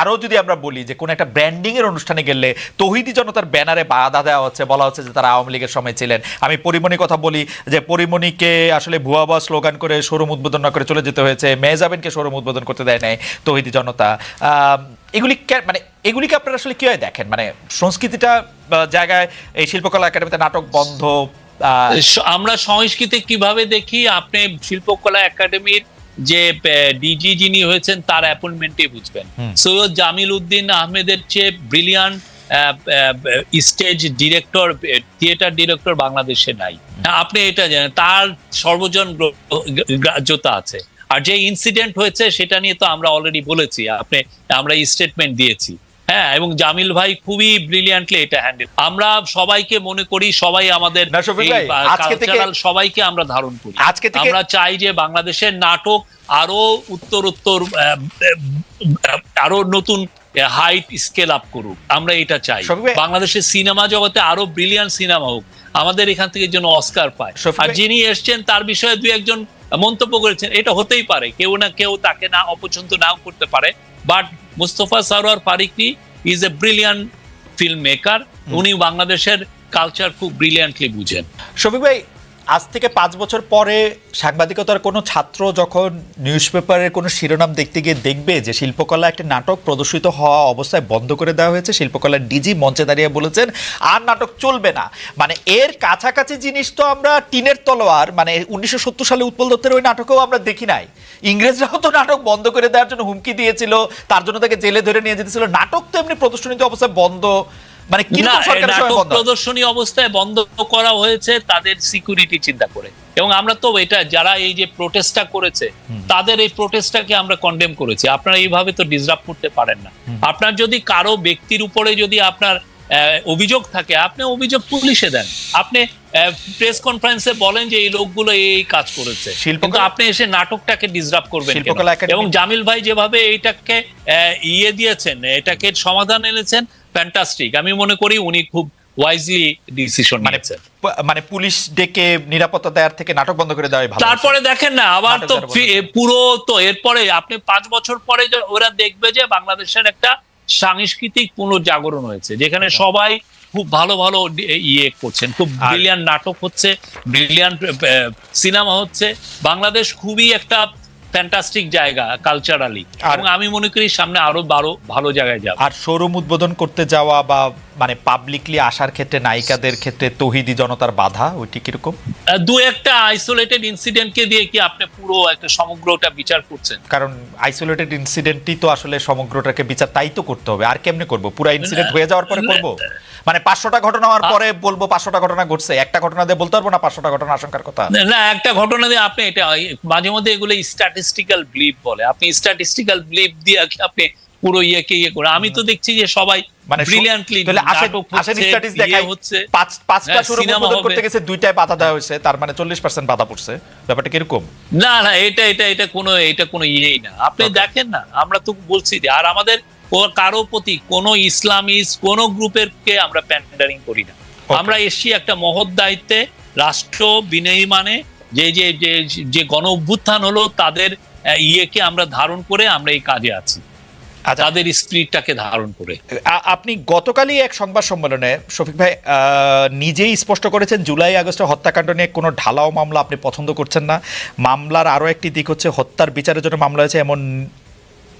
আরও যদি আমরা বলি যে কোনো একটা ব্র্যান্ডিং এর অনুষ্ঠানে গেলে তহিদি জনতার ব্যানারে বাধা দেওয়া হচ্ছে, বলা হচ্ছে যে তারা আওয়ামী লীগের সময় ছিলেন। আমি পরিমণির কথা বলি যে পরিমণিকে আসলে ভুয়া ভুয়া স্লোগান করে শোরুম উদ্বোধন না করে চলে যেতে হয়েছে। মেহজাবিনকে শোরুম উদ্বোধন করতে দেয় নাই তহিদি জনতা। এগুলি মানে এগুলিকে আপনারা আসলে কীভাবে দেখেন? মানে সংস্কৃতিটা জায়গায় এই শিল্পকলা একাডেমিতে নাটক বন্ধ আমরা সংস্কৃতি কীভাবে দেখি? আপনি শিল্পকলা একাডেমির যে ডিজি যিনি হয়েছেন তার অ্যাপয়েন্টমেন্টে বুঝবেন। সৈয়দ জামিল উদ্দিন আহমেদের চেয়ে brilliant stage director theatre director বাংলাদেশে নাই। আপনি এটা জানেন তার সর্বজন গ্রাহ্যতা আছে। আর যে ইনসিডেন্ট হয়েছে সেটা নিয়ে তো আমরা অলরেডি বলেছি আপনি আমরা স্টেটমেন্ট দিয়েছি। হ্যাঁ এবং জামিল ভাই খুবই ব্রিলিয়ান্টলি এটা হ্যান্ডেল আমরা সবাইকে মনে করি সবাই আমাদের সবাইকে আমরা ধারণ করি। আমরা চাই যে বাংলাদেশের নাটক আরও উত্তর উত্তর আরও নতুন হাইট স্কেল আপ করুক। আমরা এটা চাই। বাংলাদেশের সিনেমা জগতে আরও ব্রিলিয়ান্ট সিনেমা হোক। আমাদের এখান থেকে যেন অস্কার পায়। আর যিনি এসছেন তার বিষয়ে দুই একজন মন্তব্য করেছেন। এটা হতেই পারে। কেউ না কেউ তাকে না অপছন্দ নাও করতে পারে। But Mustafa Sarwar Farooki is a brilliant film maker উনি বাংলাদেশের কালচার খুব ব্রিলিয়ান্টলি বুঝেন। শফিক ভাই আজ থেকে পাঁচ বছর পরে সাংবাদিকতার কোনো ছাত্র যখন নিউজ পেপারের কোনো শিরোনাম দেখতে গিয়ে দেখবে যে শিল্পকলা একটা নাটক প্রদর্শিত হওয়া অবস্থায় বন্ধ করে দেওয়া হয়েছে, শিল্পকলার ডিজি মঞ্চে দাঁড়িয়ে বলেছেন, আর নাটক চলবে না। মানে এর কাছাকাছি জিনিস তো আমরা টিনের তলোয়ার মানে উনিশশো সত্তর সালে উৎপল দত্তের ওই নাটকেও আমরা দেখি নাই। ইংরেজরাও তো নাটক বন্ধ করে দেওয়ার জন্য হুমকি দিয়েছিল, তার জন্য তাকে জেলে ধরে নিয়ে যেতেছিল। নাটক তো এমনি প্রদর্শনীত অবস্থায় বন্ধ মানে নাটক প্রদর্শনী অবস্থায় বন্ধ করা হয়েছে তাদের সিকিউরিটি চিন্তা করে। এবং আমরা তো এটা যারা এই যে প্রোটেস্টটা করেছে তাদের এই প্রোটেস্টটাকে আমরা কন্ডেম করেছি। আপনারা এইভাবে তো ডিসরাপ করতে পারেন না। আপনার যদি কারও ব্যক্তির উপরে যদি আপনার অভিযোগ থাকে আপনি অভিযোগ পুলিশে দেন। আপনি প্রেস কনফারেন্সে বলেন যে এই লোকগুলো এই কাজ করেছে। কিন্তু আপনি এসে নাটকটাকে ডিসরাপ করবেন এবং জামিল ভাই যেভাবে এইটাকে ইয়ে দিয়েছেন এটাকে সমাধান এনেছেন ফ্যান্টাস্টিক আমি মনে করি উনি খুব ওয়াইজলি ডিসিশন মানে নিয়েছেন। মানে পুলিশ ডেকে নিরাপত্তা থেকে নাটক বন্ধ করে দেওয়াই ভালো। তারপরে দেখেন না আবার তো পুরো তো এরপরে আপনি পাঁচ বছর পরে ওরা দেখবে যে বাংলাদেশের একটা সাংস্কৃতিক পুনর্জাগরণ হয়েছে যেখানে সবাই খুব ভালো ভালো ইয়ে করছেন। খুব ব্রিলিয়ান্ট নাটক হচ্ছে ব্রিলিয়ান্ট সিনেমা হচ্ছে। বাংলাদেশ খুবই একটা ফ্যান্টাস্টিক জায়গা কালচারালি এবং আমি মনে করি সামনে আরও বারো ভালো জায়গায় যাবে। আর শোরুম উদ্বোধন করতে যাওয়া বা মানে পাবলিকলি আসার ক্ষেত্রে নায়িকাদের ক্ষেত্রে তহিদি জনতার বাধা ওইটি কীরকম? দু একটা আইসোলেটেড ইনসিডেন্টকে দিয়ে কি আপনি পুরো একটা সমগ্রটা বিচার করছেন? কারণ আইসোলেটেড ইনসিডেন্টই তো আসলে সমগ্রটাকে বিচার তাই তো করতে হবে। আর কেমনে করব? পুরো ইনসিডেন্ট হয়ে যাওয়ার পরে করব? মানে পাঁচশোটা ঘটনা হওয়ার পরে বলব পাঁচশোটা ঘটনা ঘটছে। একটা ঘটনা দিয়ে বলতে পারব না পাঁচশোটা ঘটনা আশঙ্কার কথা? না একটা ঘটনা দিয়ে আপনি এটা মাঝে মধ্যে এগুলো স্ট্যাটিস্টিক্যাল ব্লিপ বলে। আপনি স্ট্যাটিস্টিক্যাল ব্লিপ দিয়ে আপনি পুরো ইয়েকে ইয়ে করে। আমি তো দেখছি যে সবাই মানে ব্রিলিয়ান্টলি স্ট্যাটিস ইয়ে দেখাই। হচ্ছে। পাঁচ পাঁচটা হ্যাঁ, উদ্বোধন করতে গেছে দুইটায় বাধা দেওয়া হয়েছে তার মানে চল্লিশ পার্সেন্ট বাধা পড়ছে। ব্যাপারটা না না এটা এটা এটা কোনো এটা কোনো ইয়েই না। আপনি দেখেন না আমরা তো বলছি যে আর আমাদের কারও প্রতি কোনো ইসলামিস্ট কোন গ্রুপের কে আমরা প্যান্ডারিং করি না। আমরা এসছি একটা মহৎ দায়িত্বে রাষ্ট্র বিনয়ী মানে যে যে যে যে গণ অভ্যুত্থান হলো তাদের ইয়েকে আমরা ধারণ করে আমরা এই কাজে আছি। তাদের স্পিরিটটাকে ধারণ করে। আপনি গতকালই এক সংবাদ সম্মেলনে শফিক ভাই নিজেই স্পষ্ট করেছেন জুলাই আগস্টে হত্যাকাণ্ড নিয়ে কোনো ঢালাও মামলা আপনি পছন্দ করছেন না। মামলার আরও একটি দিক হচ্ছে হত্যার বিচারের জন্য মামলা হয়েছে এমন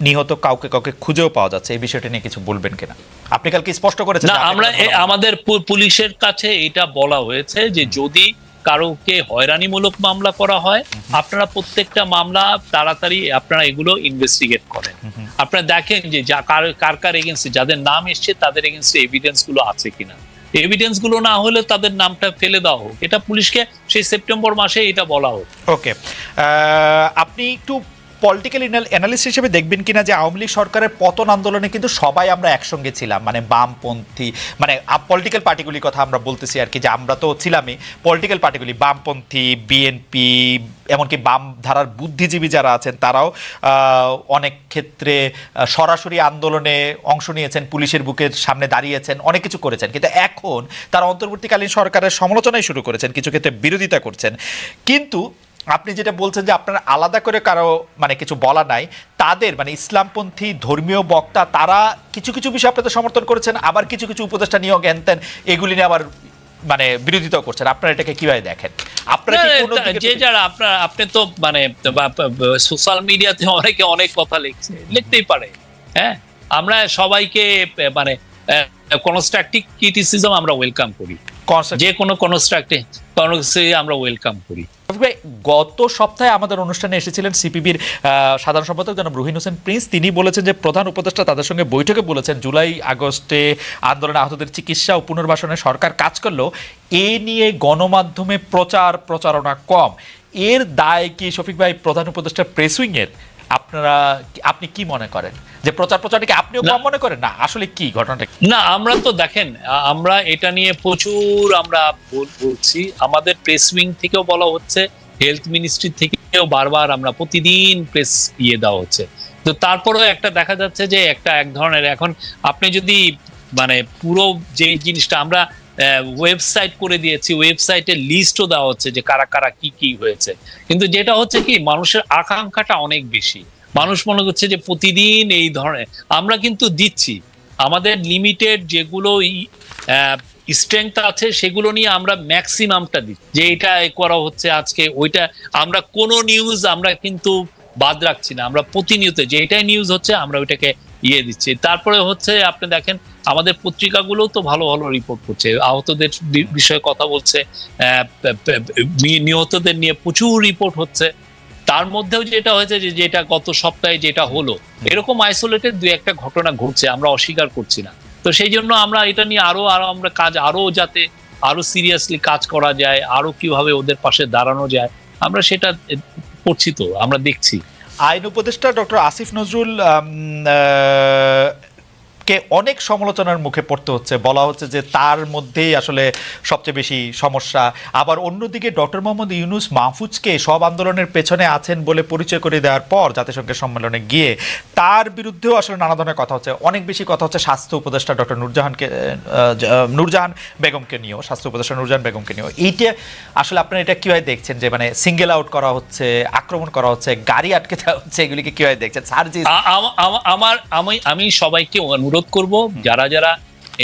নিহত কাউকে কাউকে খুঁজেও পাওয়া যাচ্ছে। এই বিষয়টা নিয়ে কিছু বলবেন কিনা? আপনি কালকে স্পষ্ট করেছেন না আমরা আমাদের পুলিশের কাছে এটা বলা হয়েছে যে যদি কারোকে হয়রানিমূলক মামলা করা হয় আপনারা প্রত্যেকটা মামলা তাড়াতাড়ি আপনারা এগুলো ইনভেস্টিগেট করেন। আপনারা দেখেন যে যা কার কার কার এগেনস্টে যাদের নাম এসছে তাদের এগেনস্টে এভিডেন্সগুলো আছে কিনা। এভিডেন্সগুলো না হলে তাদের নামটা ফেলে দেওয়া হোক। এটা পুলিশকে সেই সেপ্টেম্বর মাসে এটা বলা হোক। ওকে আপনি একটু পলিটিক্যাল অ্যানালিস্ট হিসেবে দেখবেন কিনা যে আওয়ামী লীগ সরকারের পতন আন্দোলনে কিন্তু সবাই আমরা একসঙ্গে ছিলাম। মানে বামপন্থী মানে পলিটিক্যাল পার্টিগুলির কথা আমরা বলতেছি আর কি, যে আমরা তো ছিলামই। পলিটিক্যাল পার্টিগুলি বামপন্থী বিএনপি এমনকি বাম ধারার বুদ্ধিজীবী যারা আছেন, তারাও অনেক ক্ষেত্রে সরাসরি আন্দোলনে অংশ নিয়েছেন, পুলিশের বুকের সামনে দাঁড়িয়েছেন, অনেক কিছু করেছেন। কিন্তু এখন তারা অন্তর্বর্তীকালীন সরকারের সমালোচনাই শুরু করেছেন, কিছু ক্ষেত্রে বিরোধিতা করছেন। কিন্তু আপনি যেটা বলছেন যে আপনার আলাদা করে কারও মানে কিছু বলা নাই তাদের মানে ইসলামপন্থী ধর্মীয় বক্তা তারা কিছু কিছু বিষয় আপনাদের সমর্থন করেছেন আবার কিছু কিছু উপদেষ্টা নিয়োগ জ্ঞান এগুলি নিয়ে আবার মানে বিরোধিতা করছেন। আপনারা এটাকে কীভাবে দেখেন? আপনারা যে যারা আপনার আপনি তো মানে সোশ্যাল মিডিয়াতে অনেকে অনেক কথা লিখছে লিখতেই পারে হ্যাঁ? আমরা সবাইকে মানে কনস্ট্রাকটিভ ক্রিটিসিজম আমরা ওয়েলকাম করি। যে কোনো কনস্ট্রাকটিভ আমরা ওয়েলকাম করি। গত সপ্তাহে আমাদের অনুষ্ঠানে এসেছিলেন সিপিবির সাধারণ সম্পাদক জনাব রুহিন হোসেন প্রিন্স। তিনি বলেছেন যে প্রধান উপদেষ্টা তাদের সঙ্গে বৈঠকে বলেছেন জুলাই আগস্টে আন্দোলনে আহতদের চিকিৎসা ও পুনর্বাসনে সরকার কাজ করলেও এ নিয়ে গণমাধ্যমে প্রচার প্রচারণা কম। এর দায় কি শফিক ভাই প্রধান উপদেষ্টা প্রেস উইং এর আপনারা আপনি কি মনে করেন? যে প্রচার প্রচারটাকে আপনিও। কম মনে করেন? না আসলে কি ঘটনাটা না আমরা তো দেখেন আমরা এটা নিয়ে প্রচুর আমরা বলছি। আমাদের প্রেস উইং থেকেও বলা হচ্ছে হেলথ মিনিস্ট্রি থেকেও বারবার আমরা প্রতিদিন প্রেস ইয়ে দেওয়া হচ্ছে। তো তারপরেও একটা দেখা যাচ্ছে যে একটা এক ধরনের এখন আপনি যদি মানে পুরো যে জিনিসটা আমরা ওয়েবসাইট করে দিয়েছি ওয়েবসাইটে লিস্টও দেওয়া হচ্ছে যে কারা কারা কি কি হয়েছে। কিন্তু যেটা হচ্ছে কি, মানুষের আকাঙ্ক্ষাটা অনেক বেশি। মানুষ মনে করছে যে প্রতিদিন এই ধরনের, আমরা কিন্তু দিচ্ছি। আমাদের লিমিটেড যেগুলো স্ট্রেংথ আছে, সেগুলো নিয়ে আমরা ম্যাক্সিমামটা দিই যে এটা করা হচ্ছে আজকে, ওইটা আমরা কোনো নিউজ আমরা কিন্তু বাদ রাখছি না। আমরা প্রতিনিয়ত যে এটাই নিউজ হচ্ছে, আমরা ওইটাকে ইয়ে দিচ্ছে। তারপরে হচ্ছে আপনি দেখেন, আমাদের পত্রিকাগুলো তো ভালো ভালো রিপোর্ট করছে। আহতদের বিষয়ে কথা বলছে নিহতদের নিয়ে প্রচুর রিপোর্ট হচ্ছে। তার মধ্যেও যেটা হয়েছে যে, যেটা গত সপ্তাহে যেটা হলো, এরকম আইসোলেটেড দুই একটা ঘটনা ঘটছে, আমরা অস্বীকার করছি না। তো সেই জন্য আমরা এটা নিয়ে আরও আরও আমরা কাজ, আরও যাতে আরও সিরিয়াসলি কাজ করা যায়, আরও কীভাবে ওদের পাশে দাঁড়ানো যায়, আমরা সেটা করছি তো, আমরা দেখছি। আইন উপদেষ্টা ডক্টর আসিফ নজরুল কে অনেক সমালোচনার মুখে পড়তে হচ্ছে। বলা হচ্ছে যে তার মধ্যেই আসলে সবচেয়ে বেশি সমস্যা। আবার অন্যদিকে ডক্টর মোহাম্মদ ইউনুস মাহফুজকে সব আন্দোলনের পেছনে আছেন বলে পরিচয় করে দেওয়ার পর জাতিসংঘের সম্মেলনে গিয়ে তার বিরুদ্ধেও আসলে নানা ধরনের কথা হচ্ছে। অনেক বেশি কথা হচ্ছে স্বাস্থ্য উপদেষ্টা ডক্টর নূরজাহানকে নূরজাহান বেগমকে নিয়েও, স্বাস্থ্য উপদেষ্টা নূরজাহান বেগমকে নিয়েও। এইটা আসলে আপনারা এটা কীভাবে দেখছেন যে মানে সিঙ্গেল আউট করা হচ্ছে, আক্রমণ করা হচ্ছে, গাড়ি আটকে দেওয়া হচ্ছে, এগুলিকে কীভাবে দেখছেন? সার্জি আ- আম- আম- আমার, আমি আমি সবাইকে অনুরোধ করব। যারা যারা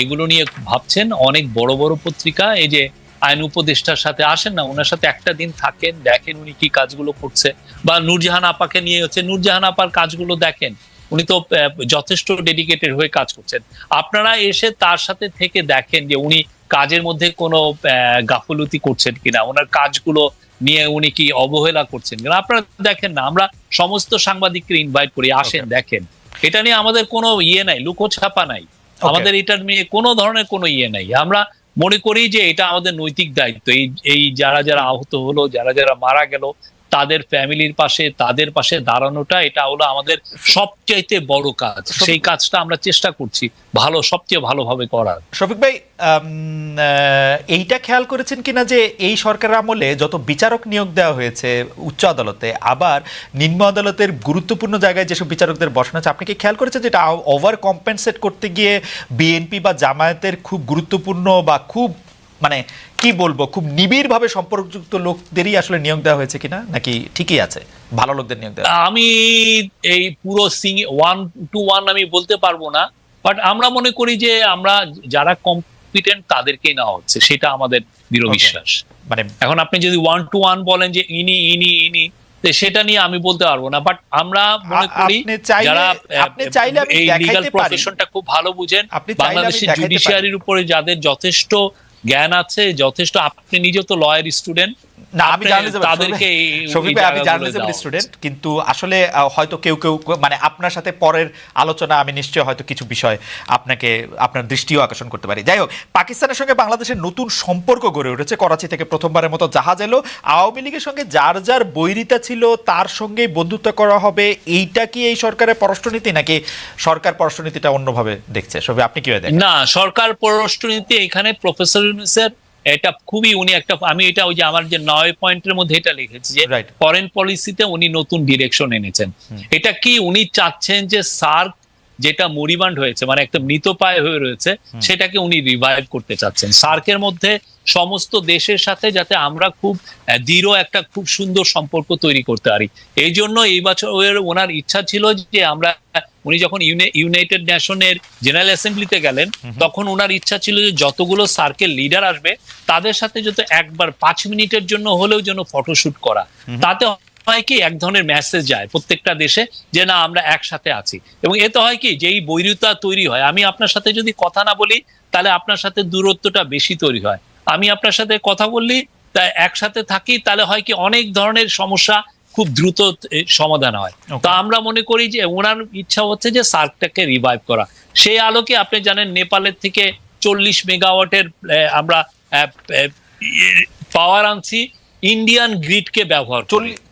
এগুলো নিয়ে ভাবছেন অনেক বড় বড় পত্রিকা এই যে আইন উপদেষ্টার সাথে আসেন না ওনার সাথে একটা দিন থাকেন দেখেন উনি কি কাজগুলো করছে। বা নূরজাহান আপাকে নিয়ে হচ্ছে নূরজাহান আপার কাজগুলো দেখেন। উনি তো যথেষ্ট ডেডিকেটেড হয়ে কাজ করছেন। আপনারা এসে তার সাথে থেকে দেখেন যে উনি কাজের মধ্যে কোনো গাফলতি করছেন কিনা ওনার কাজগুলো নিয়ে উনি কি অবহেলা করছেন কিনা। আপনারা দেখেন না আমরা সমস্ত সাংবাদিককে ইনভাইট করি আসেন দেখেন। এটা নিয়ে আমাদের কোনো ইয়ে নাই লুকোছাপা নাই। আমাদের এটা নিয়ে কোনো ধরনের কোনো ইয়ে নাই। আমরা মনে করি যে এটা আমাদের নৈতিক দায়িত্ব। এই এই যারা যারা আহত হলো যারা যারা মারা গেল তাদের ফ্যামিলির পাশে তাদের পাশে দাঁড়ানোটা এটা হলো আমাদের সবচাইতে বড় কাজ। সেই কাজটা আমরা চেষ্টা করছি ভালো সবচেয়ে ভালোভাবে করার। শফিক ভাই এইটা খেয়াল করেছেন কিনা যে এই সরকারের আমলে যত বিচারক নিয়োগ দেওয়া হয়েছে উচ্চ আদালতে আবার নিম্ন আদালতের গুরুত্বপূর্ণ জায়গায় যেসব বিচারকদের বসানো আছে আপনি কি খেয়াল করেছেন যে এটা ওভার কম্পেনসেট করতে গিয়ে বিএনপি বা জামায়াতের খুব গুরুত্বপূর্ণ বা খুব মানে কি বলব? খুব নিবিড়ভাবে সম্পর্কযুক্ত লোকদেরই আসলে নিয়োগ দেওয়া হয়েছে কিনা নাকি ঠিকই আছে? ভালো লোকদের নিয়োগ দেওয়া আমি এই পুরো সিং ওয়ান টু ওয়ান আমি বলতে পারব না বাট আমরা মনে করি যে আমরা যারা কম্পিটেন্ট তাদেরকেই নেওয়া হচ্ছে সেটা আমাদের দৃঢ় বিশ্বাস। মানে এখন আপনি যদি ওয়ান টু ওয়ান বলেন যে ইনি ইনি ইনি সেটা নিয়ে আমি বলতে পারব না বাট আমরা মনে করি যারা আপনি চাইলে আমি এই দেখাইতে লিগাল পারি। প্রফেশনটা খুব ভালো বুঝেন। আপনি বাংলাদেশের জুডিশিয়ারির উপরে যাদের যথেষ্ট জ্ঞান আছে যথেষ্ট। আপনি নিজেও তো লয়ের স্টুডেন্ট না আমি জার্নালিজম স্টুডেন্ট কিন্তু আসলে হয়তো কেউ কেউ মানে আপনার সাথে পরের আলোচনা আমি নিশ্চয়ই হয়তো কিছু বিষয় আপনাকে আপনার দৃষ্টিও আকর্ষণ করতে পারি। যাই হোক পাকিস্তানের সঙ্গে বাংলাদেশের নতুন সম্পর্ক গড়ে উঠেছে। করাচি থেকে প্রথমবারের মতো জাহাজ এলো। আওয়ামী লীগের সঙ্গে যার যার বৈরিতা ছিল তার সঙ্গেই বন্ধুত্ব করা হবে। এইটা কি এই সরকারের পররাষ্ট্রনীতি নাকি সরকার পররাষ্ট্রনীতিটা অন্যভাবে দেখছে? সবই আপনি কীভাবে দেখেন? না সরকার পররাষ্ট্রনীতি এখানে প্রফেসর ইউনুসের এটা খুবই উনি একটা আমি এটা ওই যে আমার যে নয় পয়েন্টের মধ্যে এটা লিখেছি যে. ফরেন পলিসিতে উনি নতুন ডিরেকশন এনেছেন। এটা কি উনি চাচ্ছেন যে সার্ক যেটা মরিবান্ড হয়েছে মানে একটা মৃতপায় হয়ে রয়েছে সেটাকে উনি রিভাইভ করতে চাচ্ছেন। সার্কের মধ্যে সমস্ত দেশের সাথে যাতে আমরা খুব দৃঢ় একটা খুব সুন্দর সম্পর্ক তৈরি করতে পারি। এই জন্য এই বছর ওনার ইচ্ছা ছিল যে আমরা উনি যখন ইউনাইটেড নেশনের জেনারেল অ্যাসেম্বলিতে গেলেন তখন ওনার ইচ্ছা ছিল যে যতগুলো সার্কেল লিডার আসবে তাদের সাথে যত একবার পাঁচ মিনিটের জন্য হলেও যেন ফটোশুট করা। তাতে হয় কি এক ধরনের মেসেজ যায় প্রত্যেকটা দেশে যে না আমরা একসাথে আছি। এবং এতে হয় কি যেই বৈরিতা তৈরি হয় আমি আপনার সাথে যদি কথা না বলি তাহলে আপনার সাথে দূরত্বটা বেশি তৈরি হয়। আমি আপনার সাথে কথা বললি তা একসাথে থাকি তাহলে হয় কি অনেক ধরনের সমস্যা খুব দ্রুত সমাধান হয়. তো আমরা মনে করি যে ওনার ইচ্ছা হচ্ছে যে সার্কটাকে রিভাইভ করা। সেই আলোকে আপনি জানেন নেপালের থেকে চল্লিশ মেগাওয়াটের আমরা পাওয়ার আনছি ইন্ডিয়ান গ্রিডকে ব্যবহার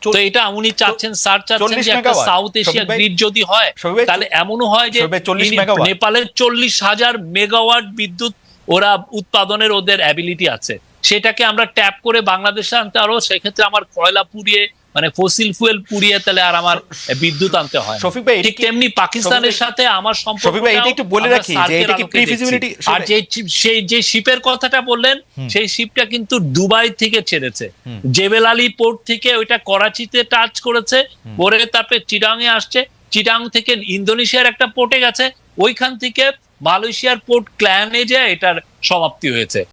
তো এটা উনি চাচ্ছেন স্যার চাচ্ছেন যে একটা সাউথ এশিয়া গ্রিড যদি হয় তাহলে এমনও হয় যে শফিক ভাই, 40 ইনি- মেগাওয়াট। নেপালের চল্লিশ হাজার মেগাওয়াট বিদ্যুৎ ওরা উৎপাদনের ওদের অ্যাবিলিটি আছে। সেটাকে আমরা ট্যাপ করে বাংলাদেশে আনতে আরও সেক্ষেত্রে আমার কয়লা পুড়িয়ে মানে ফসিল ফুয়েল পুড়িয়ে তাহলে আর আমার বিদ্যুৎ আনতে হয় শফিক ভাই, ঠিক তেমনি পাকিস্তানের সাথে আমার সম্পর্ক শফিক ভাই, এটা একটু বলে রাখি যে এটা কি pre-feasibility- আর যে সেই যে শিপের কথাটা বললেন সেই শিপটা কিন্তু দুবাই থেকে ছেড়েছে। জেবেল আলী পোর্ট থেকে ওইটা করাচিতে টাচ করেছে পরে তারপরে চিটাং এ আসছে। চিটাং থেকে ইন্দোনেশিয়ার একটা পোর্টে গেছে। ওইখান থেকে মালয়েশিয়ার পোর্ট ক্ল্যানে যে এটার সমাপ্তি হয়েছে।